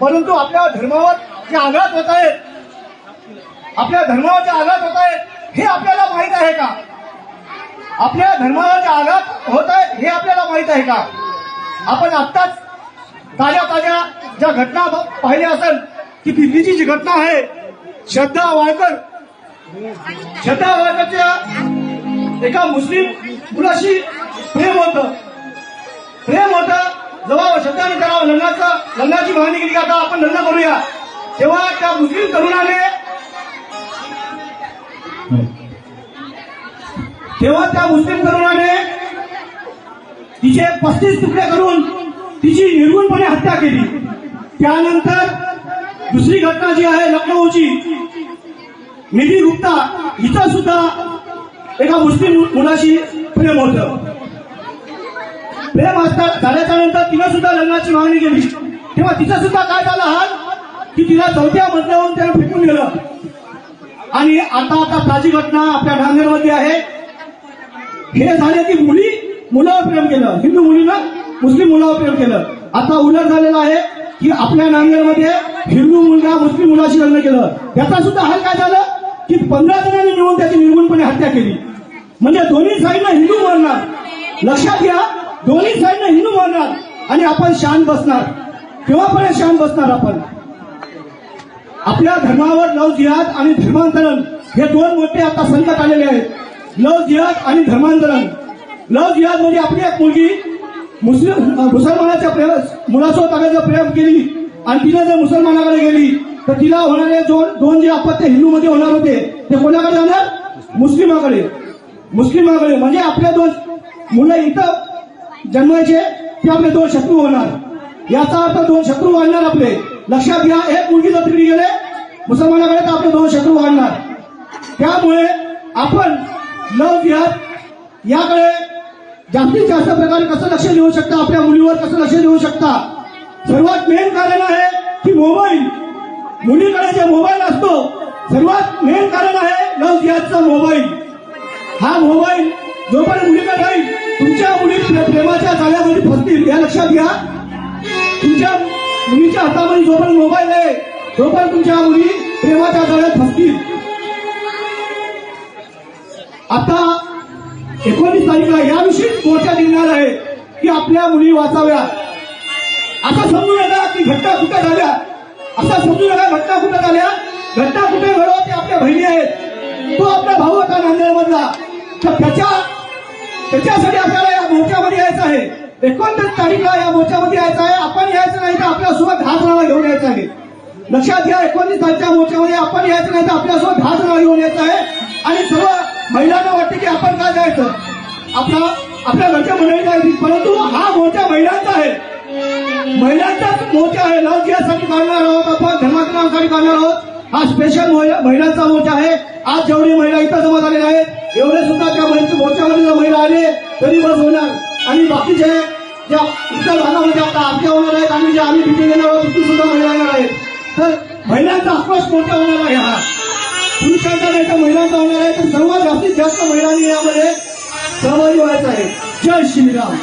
परंतु आपल्या धर्मावर जे आघात होत आहेत आपल्या धर्मावर जे आघात होत आहेत हे आपल्याला माहीत आहे का? आपल्या धर्मावर जे आघात होत आहेत हे आपल्याला माहीत आहे का? आपण आत्ताच ताज्या ताज्या ज्या घटना पाहिल्या असेल की दिल्लीची जी घटना आहे श्रद्धा वाळकर. श्रद्धा वाळकरच्या एका मुस्लिम मुलाशी प्रेम होत. प्रेम होतं. जेव्हा शब्दाने त्याला लग्नाचा लग्नाची मागणी केली की? आता आपण लग्न करूया. तेव्हा त्या मुस्लिम तरुणाने तेव्हा त्या मुस्लिम तरुणाने तिचे पस्तीस तुकडे करून तिची निर्गुणपणे हत्या केली. त्यानंतर दुसरी घटना जी आहे लखनौची निधी गुप्ता हिचा सुद्धा एका मुस्लिम मुलाशी प्रेम होतं. प्रेम असता झाल्याच्यानंतर तिनं सुद्धा लग्नाची मागणी केली. तेव्हा तिचं सुद्धा काय झालं हाल? की तिला चौथ्या मजल्यावरून त्यानं फेकून गेलं आणि आता आता ताजी घटना आपल्या नांदेडमध्ये आहे. हे झाले की मुली मुलावर प्रेम केलं. हिंदू मुलीनं मुस्लिम मुलावर प्रेम केलं. आता उलट झालेलं आहे की आपल्या नांदेडमध्ये हिंदू मुलगा मुस्लिम मुलाशी लग्न केलं. त्याचा सुद्धा हाल काय झालं? की पंधरा जणांनी मिळून त्याची निर्गुणपणे हत्या केली. म्हणजे दोन्ही साईडनं हिंदू मरणार. लक्षात घ्या दोन्ही साईडनं हिंदू मरणार आणि आपण शांत बसणार. केव्हापर्यंत शांत बसणार आपण? आपल्या धर्मावर लव जिहाद आणि धर्मांतरण हे दोन मोठे आता संकट आलेले आहेत. लव जिहाद आणि धर्मांतरण. लव जिहाद म्हणजे आपली एक मुलगी मुस्लिम मुसलमानाच्या प्रेम मुलासोबत अगर जर प्रेम केली आणि तिने जर मुसलमानाकडे गेली तर तिला होणारे दोन दोन जे अपत्य हिंदूमध्ये होणार होते ते कोणाकडे जाणार? मुस्लिमाकडे. मुस्लिमाकडे. म्हणजे आपल्या दोन मुलं इथं जन्मायचे ते आपले दोन शत्रू होणार. याचा अर्थ दोन शत्रू वाढणार आपले. लक्षात घ्या एक मुलगी जर तिकडे गेले मुसलमानाकडे तर आपले दोन शत्रू वाढणार. त्यामुळे आपण लव जिहाद याकडे जास्तीत जास्त प्रकारे कसं लक्ष देऊ शकता? आपल्या मुलीवर कसं लक्ष देऊ शकता? सर्वात मेन कारण आहे की मोबाईल मुलीकडे जे मोबाईल असतो सर्वात मेन कारण आहे लव जिहादचा मोबाईल हा मोबाईल जोपर्यंत मुलीकडे राहील तुमच्या मुली या लक्षात घ्या. तुमच्या मुलीच्या हातामध्ये जोपर्यंत मोबाईल आहे तोपर्यंत तुमच्या मुली प्रेमाच्या जाळ्यात फसतील आता एकोणीस तारीखला याविषयीच मोर्चा निघणार आहे की आपल्या मुली वाचाव्या. असं समजू नका की घटना कुठे झाल्या. असं समजू नका घटना कुठे झाल्या. घटना कुठे घडव ते आपल्या बहिणी आहेत. तो आपला भाऊ होता नांदेडमधला. तर त्याच्या त्याच्यासाठी आपल्याला या मोर्चामध्ये यायचं आहे. एकोणतीस तारीखला या मोर्चामध्ये यायचं आहे. आपण यायचं नाही तर आपल्यासोबत दहा जणांना घेऊन यायचं आहे. लक्षात घ्या एकोणतीस तारखेच्या मोर्चामध्ये आपण यायचं नाही तर आपल्यासोबत दहा जणांना घेऊन यायचं आहे. आणि सर्व महिलांना वाटते की आपण काय जायचं? आपला आपल्या घरच्या मंडळीला परंतु हा मोर्चा महिलांचा आहे. महिलांचाच मोर्चा आहे. लवचियासाठी काढणार आहोत आपण धर्मांतरणासाठी काढणार आहोत. हा स्पेशल महिलांचा मोर्चा आहे. आज जेवढी महिला इथं जमा झालेल्या आहेत एवढे सुद्धा त्या महिला- मोर्चामध्ये जर महिला आले तरी बस होणार. आणि बाकीचे ज्या इतर भागामध्ये आता आमच्या होणार आहेत आणि जे आम्ही तिथे गेलो आहोत तिथे सुद्धा महिला येणार आहेत. तर महिलांचा आक्रोश मोर्चा होणार आहे हा. पुरुषांचा नाही तर महिलांचा होणार आहे. तर सर्वात जास्तीत जास्त महिलांनी यामध्ये सहभागी व्हायचं आहे. जय श्रीराम.